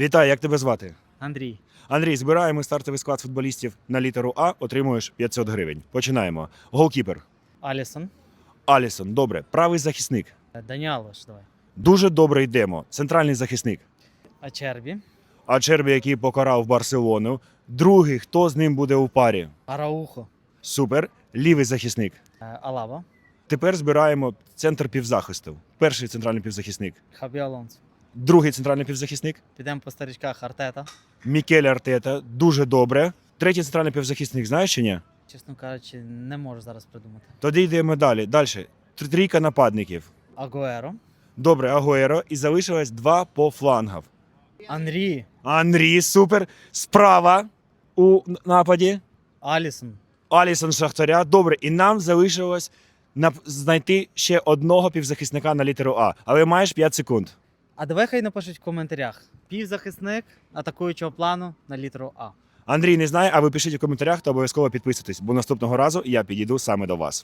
Вітаю, як тебе звати? Андрій. Андрій, збираємо стартовий склад футболістів на літеру А, отримуєш 500 гривень. Починаємо. Голкіпер. Алісон. Алісон, добре. Правий захисник. Е, Даніалош, давай. Дуже добре йдемо. Центральний захисник. Ачербі. А Чербі, який покарав Барселону. Другий, хто з ним буде у парі? Араухо. Супер. Лівий захисник. Е, Алаба. Тепер збираємо центр півзахисту. Перший центральний півзахисник. Хабі Алонсо. Другий центральний півзахисник. Підемо по старичках Артета. Мікель Артета. Дуже добре. Третій центральний півзахисник, знаєш чи ні? Чесно кажучи, не можу зараз придумати. Тоді йдемо далі. Далі. Трійка нападників. Агуеро. Добре, Агуеро. І залишилось два по флангах. Анрі. Андрій, супер. Справа у нападі. Алісон. Алісон Шахтаря. Добре, і нам залишилось знайти ще одного півзахисника на літеру А. Але маєш 5 секунд. А давай хай напишуть в коментарях. Півзахисник атакуючого плану на літеру А. Андрій не знає, а ви пишіть у коментарях та обов'язково підписуйтесь, бо наступного разу я підійду саме до вас.